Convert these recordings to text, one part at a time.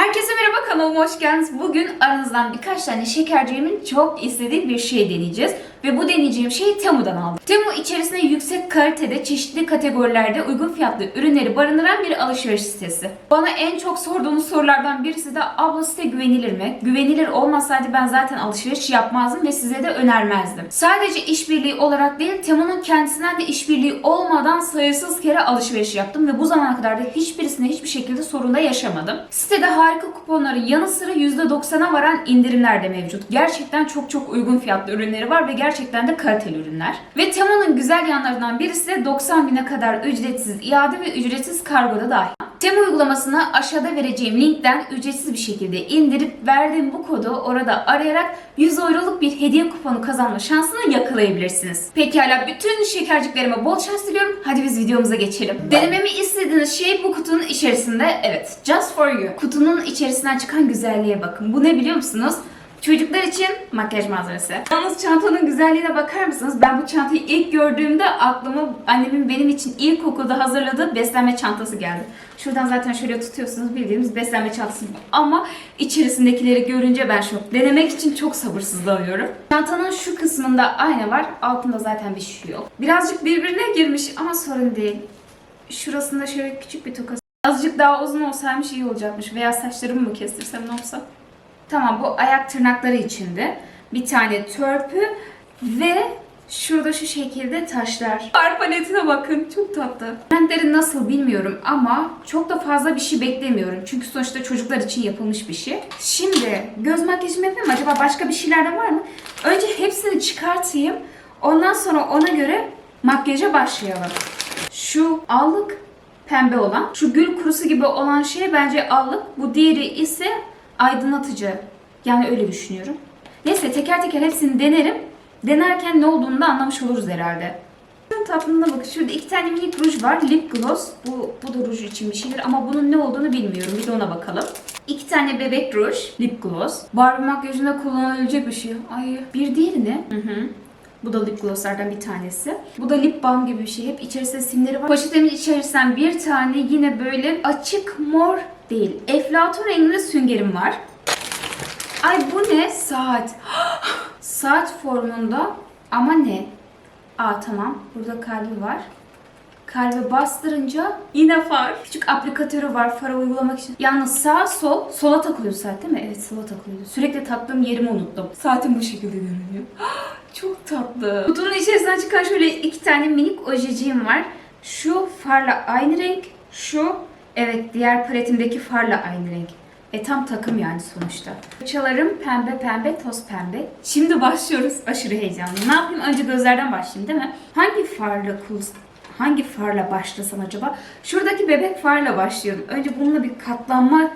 Herkese merhaba kanalıma hoş geldiniz. Bugün aranızdan birkaç tane şekerciğimin çok istediği bir şey deneyeceğiz. Ve bu deneyeceğim şeyi Temu'dan aldım. Temu içerisinde yüksek kalitede çeşitli kategorilerde uygun fiyatlı ürünleri barındıran bir alışveriş sitesi. Bana en çok sorduğunuz sorulardan birisi de abla site güvenilir mi? Güvenilir olmasaydı ben zaten alışveriş yapmazdım ve size de önermezdim. Sadece işbirliği olarak değil Temu'nun kendisinden de işbirliği olmadan sayısız kere alışveriş yaptım ve bu zamana kadar da hiçbirisinde hiçbir şekilde sorun da yaşamadım. Sitede harika kuponların yanı sıra %90'a varan indirimler de mevcut. Gerçekten çok çok uygun fiyatlı ürünleri var ve gerçekten de kaliteli ürünler. Ve Temu'nun güzel yanlarından birisi de 90 bine kadar ücretsiz iade ve ücretsiz kargo da dahil. Temu uygulamasını aşağıda vereceğim linkten ücretsiz bir şekilde indirip verdiğim bu kodu orada arayarak 100 euroluk bir hediye kuponu kazanma şansını yakalayabilirsiniz. Pekala bütün şekerciklerime bol şans diliyorum. Hadi biz videomuza geçelim. Denememi istediğiniz şey bu kutunun içerisinde. Evet, just for you. Kutunun içerisinden çıkan güzelliğe bakın. Bu ne biliyor musunuz? Çocuklar için makyaj malzemesi. Yalnız çantanın güzelliğine bakar mısınız? Ben bu çantayı ilk gördüğümde aklıma annemin benim için ilkokulda hazırladığı beslenme çantası geldi. Şuradan zaten şöyle tutuyorsunuz bildiğimiz beslenme çantası gibi. Ama içerisindekileri görünce ben şok. Denemek için çok sabırsızlanıyorum. Çantanın şu kısmında ayna var. Altında zaten bir şey yok. Birazcık birbirine girmiş ama sorun değil. Şurasında şöyle küçük bir tokası. Azıcık daha uzun olsaymış iyi olacakmış. Veya saçlarımı mı kestirsem ne olsa. Tamam bu ayak tırnakları içinde. Bir tane törpü ve şurada şu şekilde taşlar. Far paletine bakın çok tatlı. Renkleri nasıl bilmiyorum ama çok da fazla bir şey beklemiyorum. Çünkü sonuçta çocuklar için yapılmış bir şey. Şimdi göz makyajımı yapayım mı? Acaba başka bir şeyler de var mı? Önce hepsini çıkartayım. Ondan sonra ona göre makyaja başlayalım. Şu allık pembe olan. Şu gül kurusu gibi olan şey bence allık. Bu diğeri ise aydınlatıcı. Yani öyle düşünüyorum. Neyse teker teker hepsini denerim. Denerken ne olduğunu da anlamış oluruz herhalde. Şunun tatlılığına bakın. Şurada iki tane minik ruj var. Lip gloss. Bu, bu da ruj için bir şeydir ama bunun ne olduğunu bilmiyorum. Bir de ona bakalım. İki tane bebek ruj. Lip gloss. Barbie makyajında kullanılabilecek bir şey. Ay bir diğeri ne? Hı hı. Bu da lip glosslardan bir tanesi. Bu da lip balm gibi bir şey. Hep içerisinde simleri var. Poşetimin içerisinden bir tane yine böyle açık mor değil. Eflatun renginde süngerim var. Ay bu ne? Saat. Saat formunda ama ne? Aa tamam. Burada kalbi var. Kalbe bastırınca yine far. Küçük aplikatörü var fara uygulamak için. Yalnız sağ sol, sola takılıyor saat değil mi? Evet sola takılıyor. Sürekli taktığım yerimi unuttum. Saatim bu şekilde görünüyor. Çok tatlı. Kutunun içerisinden çıkan şöyle iki tane minik ojeciğim var. Şu farla aynı renk. Şu evet diğer paletimdeki farla aynı renk. E tam takım yani sonuçta. Fırçalarım pembe pembe toz pembe. Şimdi başlıyoruz. Aşırı heyecanlı. Ne yapayım? Önce gözlerden başlayayım değil mi? Hangi farla kul hangi farla başlasam acaba? Şuradaki bebek farla başlıyorum. Önce bununla bir katlanma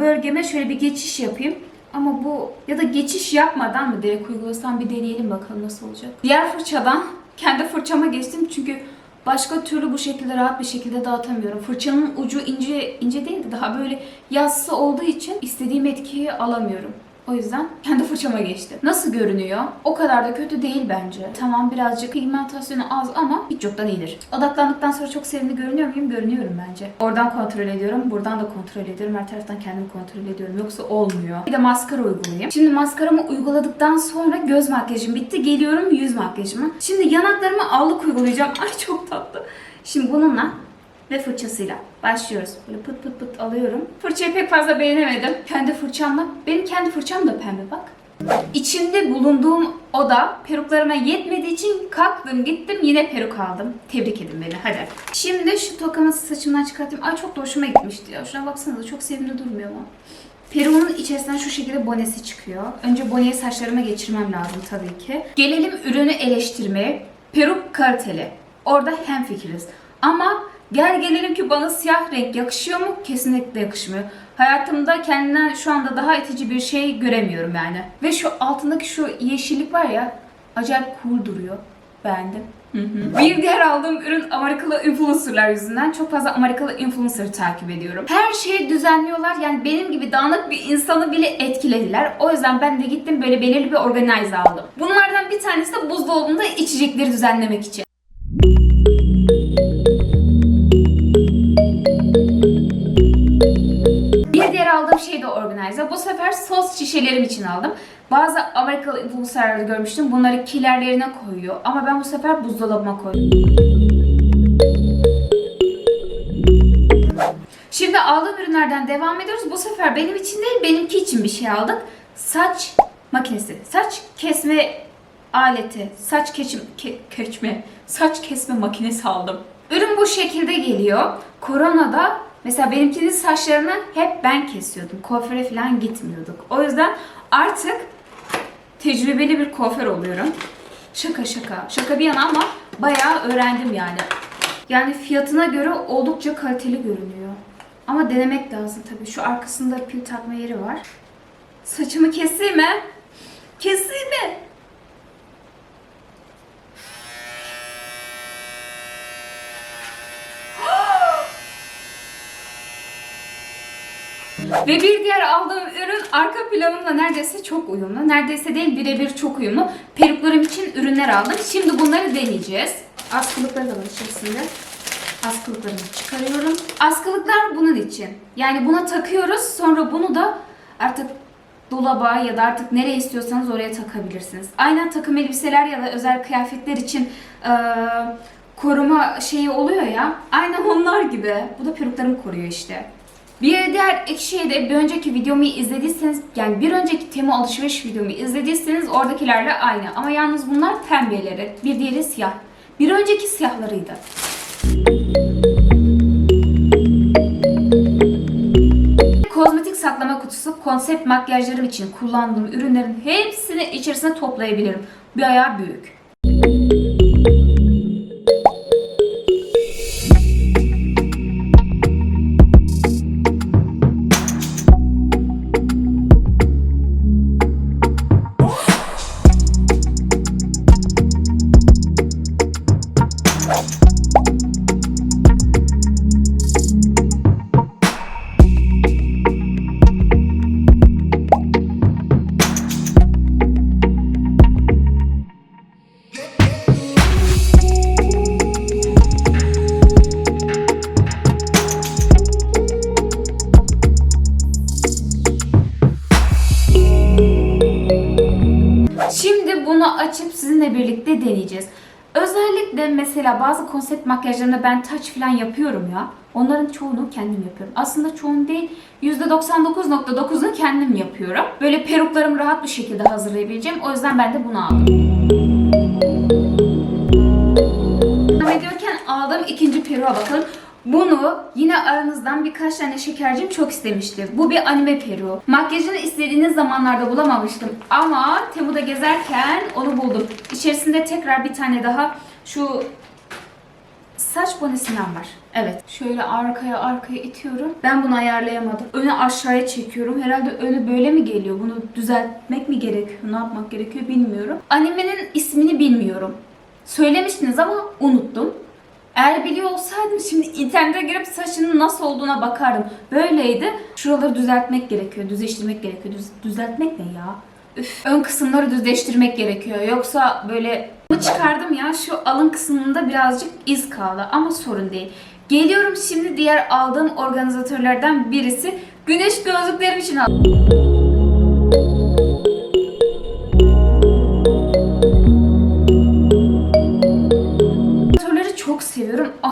bölgeme şöyle bir geçiş yapayım. Ama bu ya da geçiş yapmadan mı direkt uygulasam bir deneyelim bakalım nasıl olacak. Diğer fırçadan kendi fırçama geçtim çünkü başka türlü bu şekilde rahat bir şekilde dağıtamıyorum. Fırçanın ucu ince ince değil de daha böyle yassı olduğu için istediğim etkiyi alamıyorum. O yüzden kendi fırçama geçtim. Nasıl görünüyor? O kadar da kötü değil bence. Tamam birazcık pigmentasyonu az ama hiç yoktan iyidir. Odaklandıktan sonra çok sevimli görünüyor muyum? Görünüyorum bence. Oradan kontrol ediyorum. Buradan da kontrol ediyorum. Her taraftan kendimi kontrol ediyorum. Yoksa olmuyor. Bir de maskara uygulayayım. Şimdi maskaramı uyguladıktan sonra göz makyajım bitti. Geliyorum yüz makyajıma. Şimdi yanaklarıma allık uygulayacağım. Ay çok tatlı. Şimdi bununla ve fırçasıyla başlıyoruz. Böyle pıt pıt pıt alıyorum. Fırçayı pek fazla beğenemedim. Kendi fırçamla. Benim kendi fırçam da pembe bak. İçinde bulunduğum oda peruklarıma yetmediği için kalktım gittim yine peruk aldım. Tebrik edin beni hadi. Şimdi şu tokamı saçımdan çıkartayım. Ay çok da hoşuma gitmişti ya. Şuna baksanıza çok sevimli durmuyor mu? Peruğunun içerisinden şu şekilde bonesi çıkıyor. Önce boneyi saçlarıma geçirmem lazım tabii ki. Gelelim ürünü eleştirmeye. Peruk kaliteli. Orada hemfikiriz. Ama gel gelelim ki bana siyah renk yakışıyor mu? Kesinlikle yakışmıyor. Hayatımda kendinden şu anda daha itici bir şey göremiyorum yani. Ve şu altındaki şu yeşillik var ya acayip cool duruyor. Beğendim. Bir diğer aldığım ürün Amerikalı influencerlar yüzünden. Çok fazla Amerikalı influencer takip ediyorum. Her şeyi düzenliyorlar. Yani benim gibi dağınık bir insanı bile etkilediler. O yüzden ben de gittim böyle belirli bir organize aldım. Bunlardan bir tanesi de buzdolabında içecekleri düzenlemek için. Sos şişelerim için aldım. Bazı Amerikalı influencerlarda görmüştüm. Bunları kilerlerine koyuyor. Ama ben bu sefer buzdolabıma koydum. Şimdi aldığım ürünlerden devam ediyoruz. Bu sefer benim için değil, benimki için bir şey aldık. Saç makinesi. Saç kesme aleti. Saç keçim, ke, keçme. Saç kesme makinesi aldım. Ürün bu şekilde geliyor. Koronada mesela benimkinin saçlarını hep ben kesiyordum. Kuaföre falan gitmiyorduk. O yüzden artık tecrübeli bir kuaför oluyorum. Şaka şaka. Şaka bir yana ama bayağı öğrendim yani. Yani fiyatına göre oldukça kaliteli görünüyor. Ama denemek lazım tabii. Şu arkasında pil takma yeri var. Saçımı keseyim mi? Keseyim mi? Ve bir diğer aldığım ürün arka planımla neredeyse çok uyumlu. Neredeyse değil birebir çok uyumlu. Peruklarım için ürünler aldım. Şimdi bunları deneyeceğiz. Askılıkları da var içerisinde. Askılıklarımı çıkarıyorum. Askılıklar bunun için. Yani buna takıyoruz. Sonra bunu da artık dolaba ya da artık nereye istiyorsanız oraya takabilirsiniz. Aynen takım elbiseler ya da özel kıyafetler için eee, koruma şeyi oluyor ya. Aynen onlar gibi. Bu da peruklarımı koruyor işte. Bir diğer ek şey de bir önceki videomu izlediyseniz yani bir önceki Temu alışveriş videomu izlediyseniz oradakilerle aynı. Ama yalnız bunlar pembeleri. Bir diğeri siyah. Bir önceki siyahlarıydı. Kozmetik saklama kutusu konsept makyajlarım için kullandığım ürünlerin hepsini içerisine toplayabilirim. Bir ayağı büyük. Şimdi bunu açıp sizinle birlikte deneyeceğiz. Özellikle mesela bazı konsept makyajlarında ben taç falan yapıyorum ya. Onların çoğunu kendim yapıyorum. Aslında çoğunu değil, %99.9'unu kendim yapıyorum. Böyle peruklarımı rahat bir şekilde hazırlayabileceğim. O yüzden ben de bunu aldım. Devam ediyorken aldığım ikinci peruğa bakalım. Bunu yine aranızdan birkaç tane şekercim çok istemişti. Bu bir anime peruğu. Makyajını istediğiniz zamanlarda bulamamıştım ama Temu'da gezerken onu buldum. İçerisinde tekrar bir tane daha şu saç bonesinden var. Evet. Şöyle arkaya arkaya itiyorum. Ben bunu ayarlayamadım. Önü aşağıya çekiyorum. Herhalde önü böyle mi geliyor? Bunu düzeltmek mi gerekiyor? Ne yapmak gerekiyor bilmiyorum. Animenin ismini bilmiyorum. Söylemiştiniz ama unuttum. Eğer biliyor olsaydım şimdi internete girip saçının nasıl olduğuna bakardım. Böyleydi. Şuraları düzeltmek gerekiyor, düzleştirmek gerekiyor. Düz- düzeltmek ne ya? Üf. Ön kısımları düzleştirmek gerekiyor. Yoksa böyle bunu çıkardım ya şu alın kısmında birazcık iz kaldı ama sorun değil. Geliyorum şimdi diğer aldığım organizatörlerden birisi. Güneş gözlüklerim için aldım.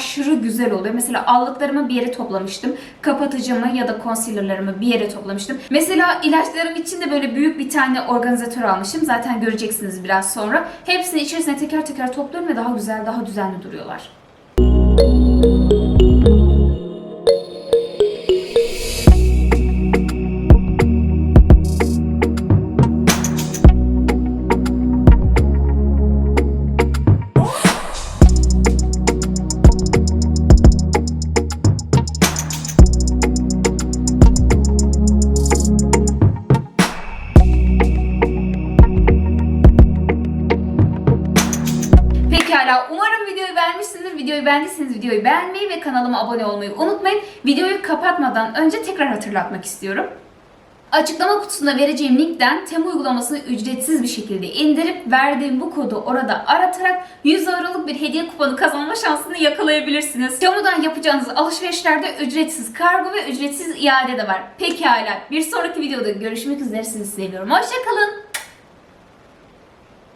Aşırı güzel oluyor. Mesela allıklarımı bir yere toplamıştım. Kapatıcımı ya da concealerlarımı bir yere toplamıştım. Mesela ilaçlarım için de böyle büyük bir tane organizatör almışım. Zaten göreceksiniz biraz sonra. Hepsini içerisine teker teker topluyorum ve daha güzel, daha düzenli duruyorlar. Pekala ve kanalıma abone olmayı unutmayın. Videoyu kapatmadan önce tekrar hatırlatmak istiyorum. Açıklama kutusunda vereceğim linkten Temu uygulamasını ücretsiz bir şekilde indirip verdiğim bu kodu orada aratarak 100 euroluk bir hediye kuponu kazanma şansını yakalayabilirsiniz. Temu'dan yapacağınız alışverişlerde ücretsiz kargo ve ücretsiz iade de var. Pekala bir sonraki videoda görüşmek üzere sizi seviyorum. Hoşçakalın.